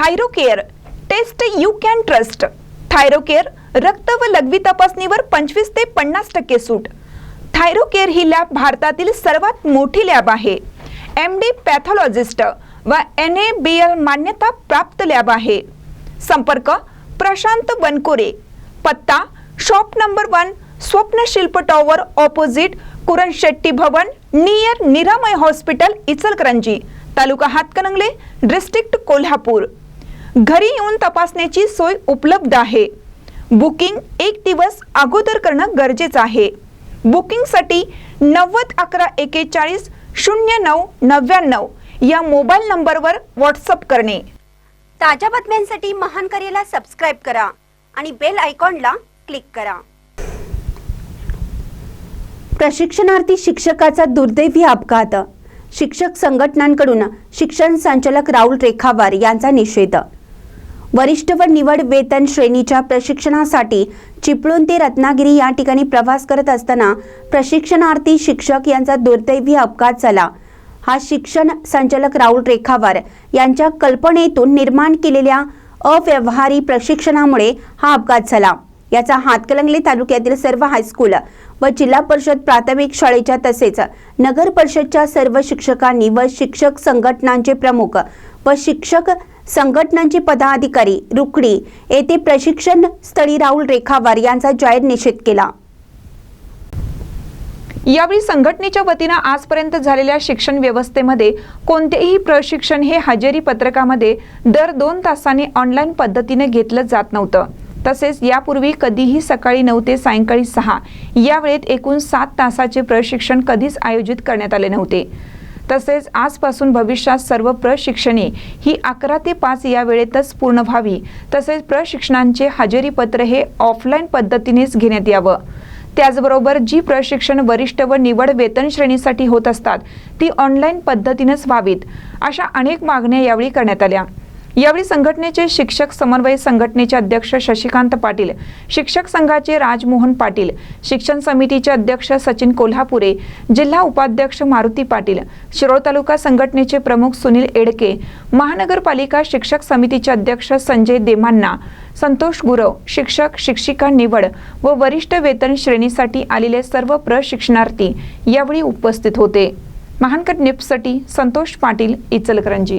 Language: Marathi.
Thyrocare test you can trust. Thyrocare रक्त व लघवी तपासणीवर पंचवीस ते पन्नास टक्के सूट. थायरोकेअर ही लॅब भारतातील सर्वात मोठी लॅब आहे. एम डी पॅथॉलॉजिस्ट व एन ए बी एल मान्यता प्राप्त लॅब आहे. संपर्क प्रशांत बनकोरे. पत्ता shop number one Swapnashilp tower opposite Kuranshetti Bhavan near Niramay hospital Ichalkaranji. Taluka Hatkanangale district Kolhapur. घरी येऊन तपासण्याची सोय उपलब्ध आहे. बुकिंग एक दिवस अगोदर करणं गरजेचं आहे. बुकिंगसाठी नव्वद अकरा एकेचाळीस शून्य नऊ नव्याण्णव या मोबाईल नंबरवर व्हॉट्सअप करणे. ताज्या बातम्यांसाठी महान करेला सबस्क्राईब करा आणि बेल आयकॉनला क्लिक करा. प्रशिक्षणार्थी शिक्षकाचा दुर्दैवी अपघात. शिक्षक संघटनांकडून शिक्षण संचालक राहुल रेखावार यांचा निषेध. वरिष्ठ व निवड वेतन श्रेणीच्या प्रशिक्षणासाठी चिपळूण ते रत्नागिरी या ठिकाणी प्रवास करत असताना प्रशिक्षणार्थी शिक्षक यांचा दुर्दैवी अपघात झाला. हा शिक्षण संचालक राहुल रेखावार यांच्या कल्पनेतून निर्माण केलेल्या अव्यवहारी प्रशिक्षणामुळे हा अपघात झाला. याचा हातकलंगले तालुक्यातील सर्व हायस्कूल व जिल्हा परिषद प्राथमिक शाळेच्या तसेच नगर परिषदच्या सर्व शिक्षकांनी व शिक्षक संघटनांचे प्रमुख व शिक्षक संघटनांचे पदाधिकारी रुकडी येथे प्रशिक्षण स्थळी राहुल रेखावार यांचा जाहीर निषेध केला. यावेळी संघटनेच्या वतीनं आजपर्यंत झालेल्या शिक्षण व्यवस्थेमध्ये कोणतेही प्रशिक्षण हे हजेरी पत्रकामध्ये दर दोन तासांनी ऑनलाईन पद्धतीने घेतलं जात नव्हतं. तसेच यापूर्वी कधीही सकाळी नऊ ते सायंकाळी सहा या वेळेत एकूण सात तासाचे प्रशिक्षण कधीच आयोजित करण्यात आले नव्हते. तसेच आजपासून भविष्यात सर्व प्रशिक्षणे ही अकरा ते पाच या वेळेतच पूर्ण व्हावी. तसेच प्रशिक्षणांचे हजेरीपत्र हे ऑफलाईन पद्धतीनेच घेण्यात यावं. त्याचबरोबर जी प्रशिक्षण वरिष्ठ व निवड वेतन श्रेणीसाठी होत असतात ती ऑनलाईन पद्धतीनेच व्हावीत अशा अनेक मागण्या यावेळी करण्यात आल्या. यावेळी संघटनेचे शिक्षक समन्वय संघटनेचे अध्यक्ष शशिकांत पाटील शिक्षक संघाचे राजमोहन पाटील शिक्षण समितीचे अध्यक्ष सचिन कोल्हापुरे जिल्हा उपाध्यक्ष मारुती पाटील शिरोळ तालुका संघटनेचे प्रमुख सुनील एडके महानगरपालिका शिक्षक समितीचे अध्यक्ष संजय देमांना संतोष गुरव शिक्षक शिक्षिका निवड व वरिष्ठ वेतन श्रेणीसाठी आलेले सर्व प्रशिक्षणार्थी यावेळी उपस्थित होते. महानकर निप्ससाठी संतोष पाटील इचलकरंजी.